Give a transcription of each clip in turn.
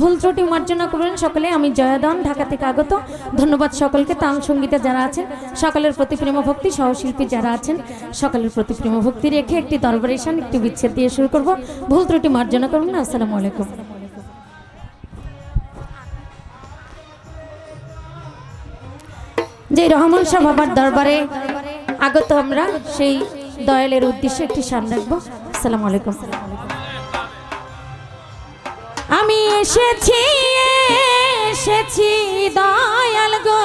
ভুল ত্রুটি মার্জনা করবেন সকলে, আমি জয়াদন, ঢাকা থেকে আগত। ধন্যবাদ সকলকে তাল সঙ্গীতে যারা আছেন, সকলের প্রতি প্রেম ভক্তি সহশিল্পী যারা আছেন, সকলের প্রতি প্রেম ভক্তি রেখে একটি দরবারেশন একটি বিচ্ছেদ দিয়ে শুরু করব। ভুল ত্রুটি মার্জনা করবেন আসসালামু আলাইকুম। যে রহমান শাহ বাবার দরবারে আগত আমরা, সেই দয়ালের উদ্দেশ্যে একটি সান রাখব। আসসালামু আলাইকুম। এসেছি এসেছি দয়াল গো।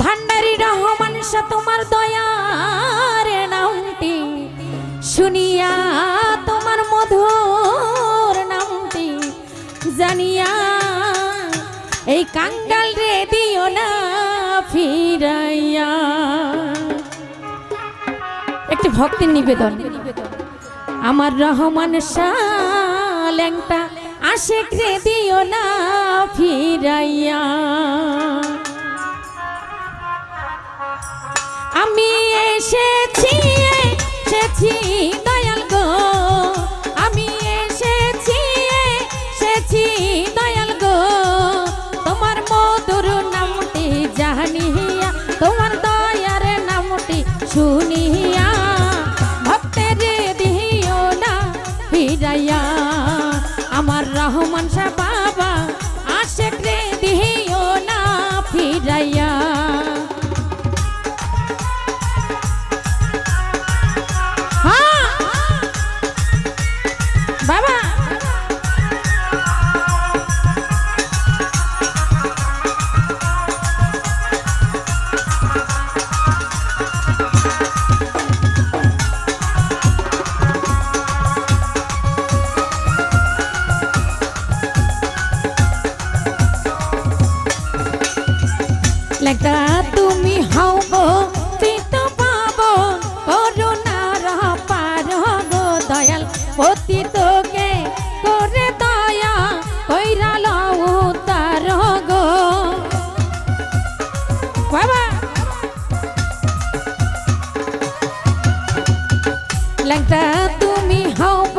ভান্ডারি রহমান শাহ তোমার দয়ার নামটি শুনিয়া তোমার মধুর নামটি জানিয়া, এই কাঙ্গাল রে দিও না ফিরাইয়া। একটি ভক্তির নিবেদন। আমার রহমান ল্যাংটা আশেক রে দিও না ফিরাইয়া। আমি এসেছি এসেছি দয়াল গো। লেখা তুমি হব পিত পাব, করুণার গো দয়াল। অতি তোকে করে দয়া কইরা লও তার গো। বাবা। তুমি পিত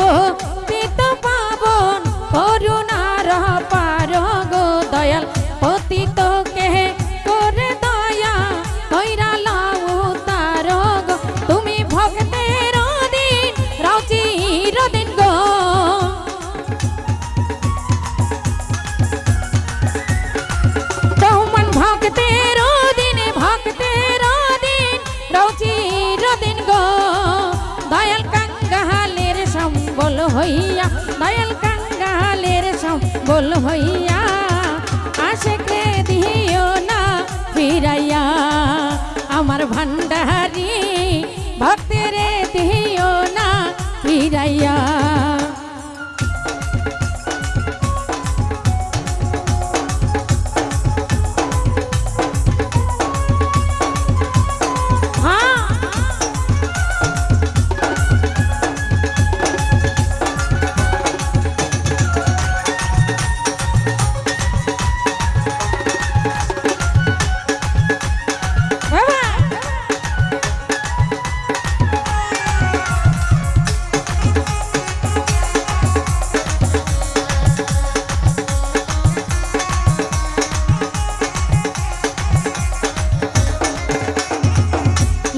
দয়াল কাঙ্গালের সম্বল হইয়া আশেকে দিও না ফিরাইয়া আমার ভান্ডারি ভক্তের দিও না ফিরাইয়া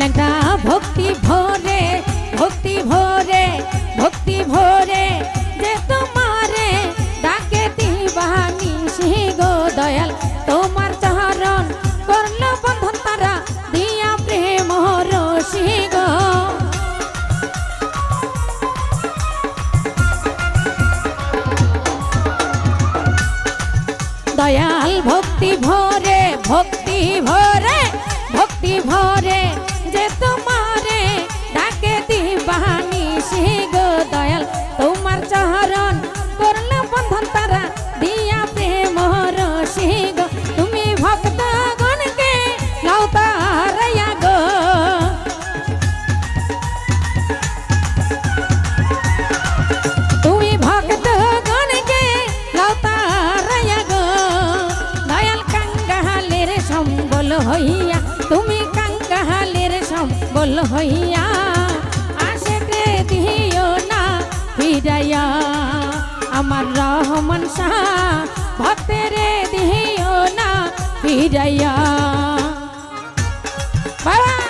লেখা ভক্তি ভরে ভক্তি ভরে ভক্তি ভরে, যে তোমারে ডাকে দিবানি সিহি গো দয়াল। তোমার চরণ করল বন্ধন তারা, দিয়া প্রেম রসি গো। দয়াল, ভক্তি ভরে ভক্তি ভরে ভক্তি ভরে হইয়া, তুমি কাঙ্গালের সম্বল হইয়া আসে দিও না ফিরাইয়া। আমার রহমান শাহ ভক্তের দিও না ফিরাইয়া। বাবা!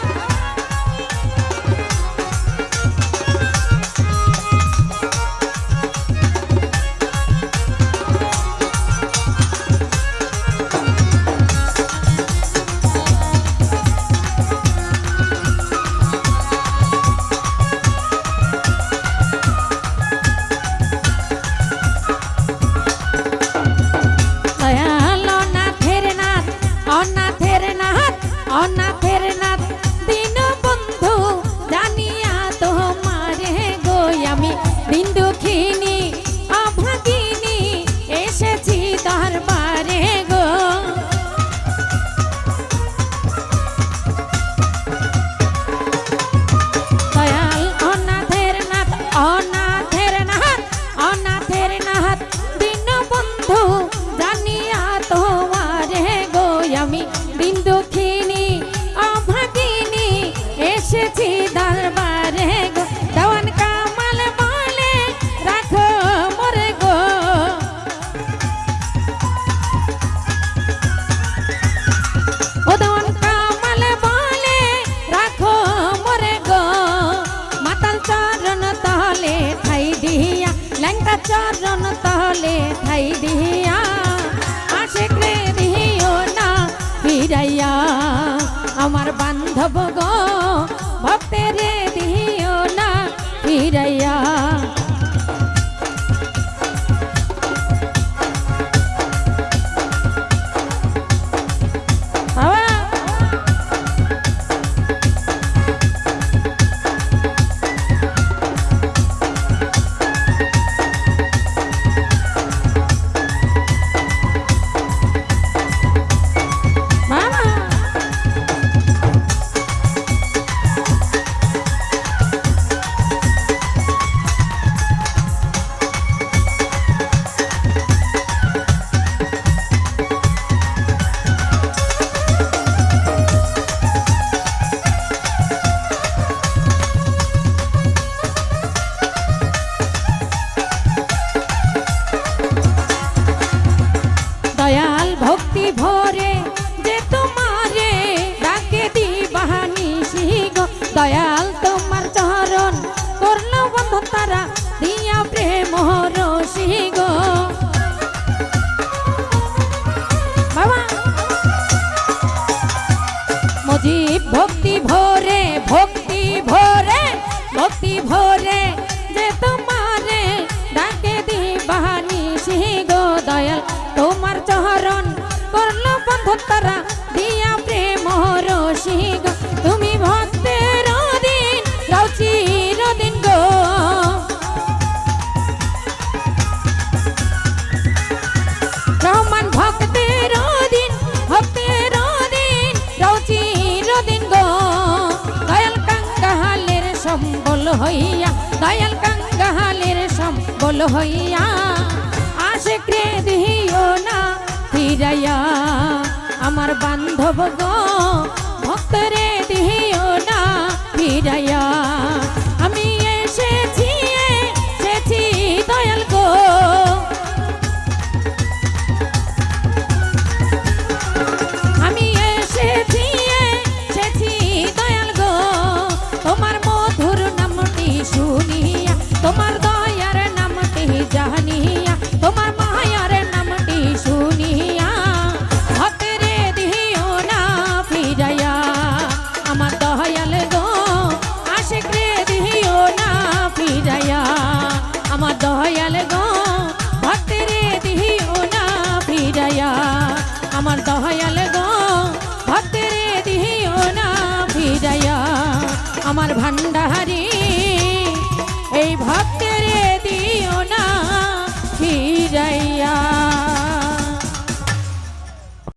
চরণ তলে ঠাই দিয়া আশে রে দিও না ফিরাইয়া। আমার বান্ধব গো চরণ করল বন্ধ তারা দিয়া প্রেম রসি গো তুমি ভক্তের দিন রচির দিন গো। রহমান ভক্তের দিন ভক্তের দিন রৌচির দিন গো। দয়াল কাঙ্গাহালের সম্বল হইয়া, দয়াল কাঙ্গাহালের সম্বল হইয়া আশে ক্রে না। ফিরাইয়া আমার বান্ধব গো, ভক্তরে দিও না, ফিরাইয়া। আমি এসেছি এসেছি দয়াল গো। আমি এসেছি এসেছি দয়াল গো। তোমার মধুর নামটি শুনিয়া, তোমার দয়ার নামটি জানিয়া আমার ভান্ডারি